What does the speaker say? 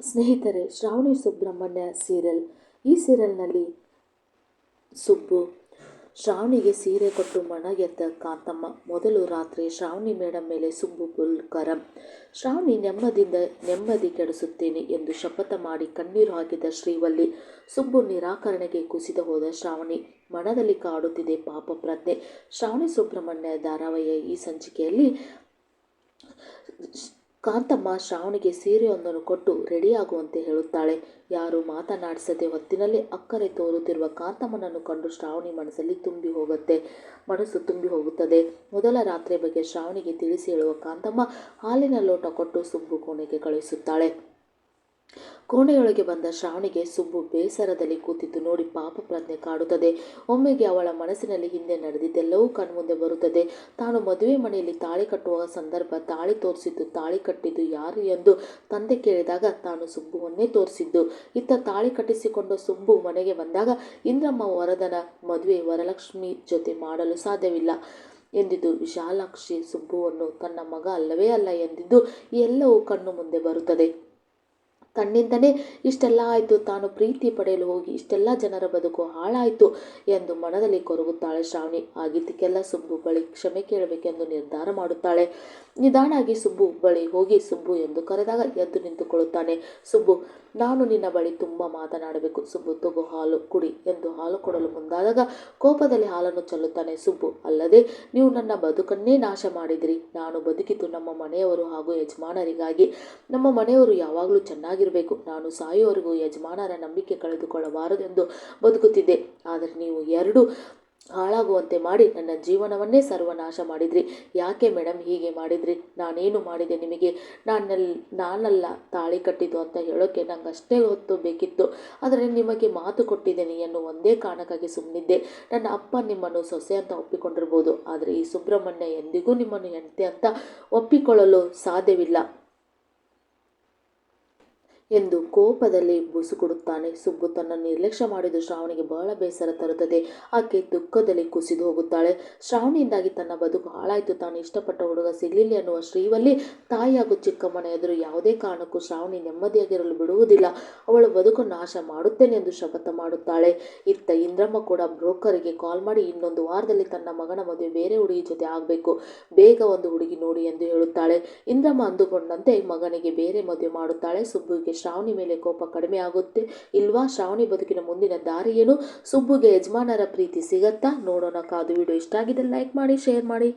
ಸ್ನೇಹಿತರೆ, ಶ್ರಾವಣಿ ಸುಬ್ರಹ್ಮಣ್ಯ ಸೀರಿಯಲ್. ಈ ಸೀರಿಯಲ್ನಲ್ಲಿ ಸುಬ್ಬು ಶ್ರಾವಣಿಗೆ ಸೀರೆ ಕೊಟ್ಟು ಮಣಗೆದ್ದ ಕಾಂತಮ್ಮ. ಮೊದಲು ರಾತ್ರಿ ಶ್ರಾವಣಿ ಮೇಡಮ್ ಮೇಲೆ ಸುಬ್ಬು ಫುಲ್ ಶ್ರಾವಣಿ ನೆಮ್ಮದಿಯಿಂದ ನೆಮ್ಮದಿ ಕೆಡಿಸುತ್ತೇನೆ ಎಂದು ಶಪಥ ಮಾಡಿ ಕಣ್ಣೀರು ಹಾಕಿದ ಶ್ರೀವಲ್ಲಿ ಸುಬ್ಬು ನಿರಾಕರಣೆಗೆ ಕುಸಿದ ಹೋದ ಶ್ರಾವಣಿ. ಮನದಲ್ಲಿ ಕಾಡುತ್ತಿದೆ ಪಾಪ ಪ್ರಜ್ಞೆ. ಶ್ರಾವಣಿ ಸುಬ್ರಹ್ಮಣ್ಯ ಧಾರಾವಾಹಿಯ ಈ ಸಂಚಿಕೆಯಲ್ಲಿ ಕಾಂತಮ್ಮ ಶ್ರಾವಣಿಗೆ ಸೀರೆಯೊಂದನ್ನು ಕೊಟ್ಟು ರೆಡಿಯಾಗುವಂತೆ ಹೇಳುತ್ತಾಳೆ. ಯಾರು ಮಾತನಾಡಿಸದೆ ಹೊತ್ತಿನಲ್ಲಿ ಅಕ್ಕರೆ ತೋರುತ್ತಿರುವ ಕಾಂತಮ್ಮನನ್ನು ಕಂಡು ಶ್ರಾವಣಿ ಮನಸ್ಸಲ್ಲಿ ತುಂಬಿ ಹೋಗುತ್ತೆ. ಮನಸ್ಸು ತುಂಬಿ ಹೋಗುತ್ತದೆ. ಮೊದಲ ರಾತ್ರಿ ಬಗ್ಗೆ ಶ್ರಾವಣಿಗೆ ತಿಳಿಸಿ ಹೇಳುವ ಕಾಂತಮ್ಮ ಹಾಲಿನ ಲೋಟ ಕೊಟ್ಟು ಸುಬ್ಬು ಕೋಣೆಗೆ ಕಳುಹಿಸುತ್ತಾಳೆ. ಕೋಣೆಯೊಳಗೆ ಬಂದ ಶ್ರಾವಣಿಗೆ ಸುಬ್ಬು ಬೇಸರದಲ್ಲಿ ಕೂತಿದ್ದು ನೋಡಿ ಪಾಪ ಪ್ರಜ್ಞೆ ಕಾಡುತ್ತದೆ. ಒಮ್ಮೆಗೆ ಅವಳ ಮನಸ್ಸಿನಲ್ಲಿ ಹಿಂದೆ ನಡೆದಿದ್ದೆಲ್ಲವೂ ಕಣ್ಮುಂದೆ ಬರುತ್ತದೆ. ತಾನು ಮದುವೆ ಮನೆಯಲ್ಲಿ ತಾಳಿ ಕಟ್ಟುವ ಸಂದರ್ಭ ತಾಳಿ ತೋರಿಸಿದ್ದು, ತಾಳಿ ಕಟ್ಟಿದ್ದು ಯಾರು ಎಂದು ತಂದೆ ಕೇಳಿದಾಗ ತಾನು ಸುಬ್ಬುವನ್ನೇ ತೋರಿಸಿದ್ದು. ಇತ್ತ ತಾಳಿ ಕಟ್ಟಿಸಿಕೊಂಡ ಸುಬ್ಬು ಮನೆಗೆ ಬಂದಾಗ ಇಂದ್ರಮ್ಮ ವರದನ ಮದುವೆ ವರಲಕ್ಷ್ಮಿ ಜೊತೆ ಮಾಡಲು ಸಾಧ್ಯವಿಲ್ಲ ಎಂದಿದ್ದು, ವಿಶಾಲಾಕ್ಷಿ ಸುಬ್ಬುವನ್ನು ತನ್ನ ಮಗ ಅಲ್ಲವೇ ಅಲ್ಲ ಎಂದಿದ್ದು, ಎಲ್ಲವೂ ಕಣ್ಣು ಮುಂದೆ ಬರುತ್ತದೆ. ತನ್ನಿಂದನೇ ಇಷ್ಟೆಲ್ಲ ಆಯಿತು. ತಾನು ಪ್ರೀತಿ ಪಡೆಯಲು ಹೋಗಿ ಇಷ್ಟೆಲ್ಲ ಜನರ ಬದುಕು ಹಾಳಾಯಿತು ಎಂದು ಮನದಲ್ಲಿ ಕೊರಗುತ್ತಾಳೆ ಶ್ರಾವಣಿ. ಆಗಿದ್ದಕ್ಕೆಲ್ಲ ಸುಬ್ಬು ಬಳಿ ಕ್ಷಮೆ ಕೇಳಬೇಕೆಂದು ನಿರ್ಧಾರ ಮಾಡುತ್ತಾಳೆ. ನಿಧಾನಾಗಿ ಸುಬ್ಬು ಬಳಿ ಹೋಗಿ ಸುಬ್ಬು ಎಂದು ಕರೆದಾಗ ಎದ್ದು ನಿಂತುಕೊಳ್ಳುತ್ತಾನೆ. ಸುಬ್ಬು, ನಾನು ನಿನ್ನ ಬಳಿ ತುಂಬ ಮಾತನಾಡಬೇಕು. ಸುಬ್ಬು, ತಗು ಹಾಲು ಕುಡಿ ಎಂದು ಹಾಲು ಕೊಡಲು ಮುಂದಾದಾಗ ಕೋಪದಲ್ಲಿ ಹಾಲನ್ನು ಚೆಲ್ಲುತ್ತಾನೆ ಸುಬ್ಬು. ಅಲ್ಲದೆ, ನೀವು ನನ್ನ ಬದುಕನ್ನೇ ನಾಶ ಮಾಡಿದಿರಿ. ನಾನು ಬದುಕಿತು ನಮ್ಮ ಮನೆಯವರು ಹಾಗೂ ಯಜಮಾನರಿಗಾಗಿ. ನಮ್ಮ ಮನೆಯವರು ಯಾವಾಗಲೂ ಚೆನ್ನಾಗಿರಬೇಕು ನಾನು ಸಾಯುವವರೆಗೂ ಯಜಮಾನರ ನಂಬಿಕೆ ಕಳೆದುಕೊಳ್ಳಬಾರದೆಂದು ಬದುಕುತ್ತಿದ್ದೆ. ಆದರೆ ನೀವು ಎರಡು ಹಾಳಾಗುವಂತೆ ಮಾಡಿ ನನ್ನ ಜೀವನವನ್ನೇ ಸರ್ವನಾಶ ಮಾಡಿದ್ರಿ. ಯಾಕೆ ಮೇಡಮ್ ಹೀಗೆ ಮಾಡಿದ್ರಿ? ನಾನೇನು ಮಾಡಿದೆ ನಿಮಗೆ? ನಾನಲ್ಲಿ ನಾನಲ್ಲ ತಾಳಿ ಕಟ್ಟಿದ್ದು ಅಂತ ಹೇಳೋಕ್ಕೆ ನಂಗೆ ಅಷ್ಟೇ ಹೊತ್ತು ಬೇಕಿತ್ತು. ಆದರೆ ನಿಮಗೆ ಮಾತು ಕೊಟ್ಟಿದ್ದೇನೆ ಎನ್ನು ಒಂದೇ ಕಾರಣಕ್ಕಾಗಿ ಸುಮ್ಮನಿದ್ದೆ ನನ್ನ ಅಪ್ಪ ನಿಮ್ಮನ್ನು ಸೊಸೆ ಅಂತ ಒಪ್ಪಿಕೊಂಡಿರ್ಬೋದು. ಆದರೆ ಈ ಸುಬ್ರಹ್ಮಣ್ಯ ಎಂದಿಗೂ ನಿಮ್ಮನ್ನು ಹೆಂಡತಿ ಅಂತ ಒಪ್ಪಿಕೊಳ್ಳಲು ಸಾಧ್ಯವಿಲ್ಲ. ಎಂದು ಕೋಪದಲ್ಲಿ ಬುಸುಕೊಡುತ್ತಾನೆ. ಸುಬ್ಬು ತನ್ನ ನಿರ್ಲಕ್ಷ್ಯ ಮಾಡಿದ್ದು ಶ್ರಾವಣಿಗೆ ಬಹಳ ಬೇಸರ ತರುತ್ತದೆ. ಆಕೆ ದುಃಖದಲ್ಲಿ ಕುಸಿದು ಹೋಗುತ್ತಾಳೆ. ಶ್ರಾವಣಿಯಿಂದಾಗಿ ತನ್ನ ಬದುಕು ಹಾಳಾಯಿತು. ತಾನು ಇಷ್ಟಪಟ್ಟ ಹುಡುಗ ಸಿಗಲಿಲ್ಲ ಎನ್ನುವ ಶ್ರೀವಲ್ಲಿ ತಾಯಿ ಹಾಗೂ ಚಿಕ್ಕಮ್ಮನ ಎದುರು ಯಾವುದೇ ಕಾರಣಕ್ಕೂ ಶ್ರಾವಣಿ ನೆಮ್ಮದಿಯಾಗಿರಲು ಬಿಡುವುದಿಲ್ಲ. ಅವಳು ಬದುಕು ನಾಶ ಮಾಡುತ್ತೇನೆ ಎಂದು ಶಪಥ ಮಾಡುತ್ತಾಳೆ. ಇತ್ತ ಇಂದ್ರಮ್ಮ ಕೂಡ ಬ್ರೋಕರಿಗೆ ಕಾಲ್ ಮಾಡಿ ಇನ್ನೊಂದು ವಾರದಲ್ಲಿ ತನ್ನ ಮಗನ ಮದುವೆ ಬೇರೆ ಹುಡುಗಿ ಜೊತೆ ಆಗಬೇಕು. ಬೇಗ ಒಂದು ಹುಡುಗಿ ನೋಡಿ ಎಂದು ಹೇಳುತ್ತಾಳೆ. ಇಂದ್ರಮ್ಮ ಅಂದುಕೊಂಡಂತೆ ಮಗನಿಗೆ ಬೇರೆ ಮದುವೆ ಮಾಡುತ್ತಾಳೆ. ಸುಬ್ಬುಗೆ ಶ್ರಾವಣಿ ಮೇಲೆ ಕೋಪ ಕಡಿಮೆ ಆಗುತ್ತೆ. ಇಲ್ವಾ? ಶ್ರಾವಣಿ ಬದುಕಿನ ಮುಂದಿನ ದಾರಿ ಏನು? ಸುಬ್ಬುಗೆ ಯಜಮಾನರ ಪ್ರೀತಿ ಸಿಗತ್ತಾ? ನೋಡೋಣ ಕಾದು ವಿಡಿಯೋ ಇಷ್ಟ ಆಗಿದೆ ಲೈಕ್ ಮಾಡಿ ಶೇರ್ ಮಾಡಿ.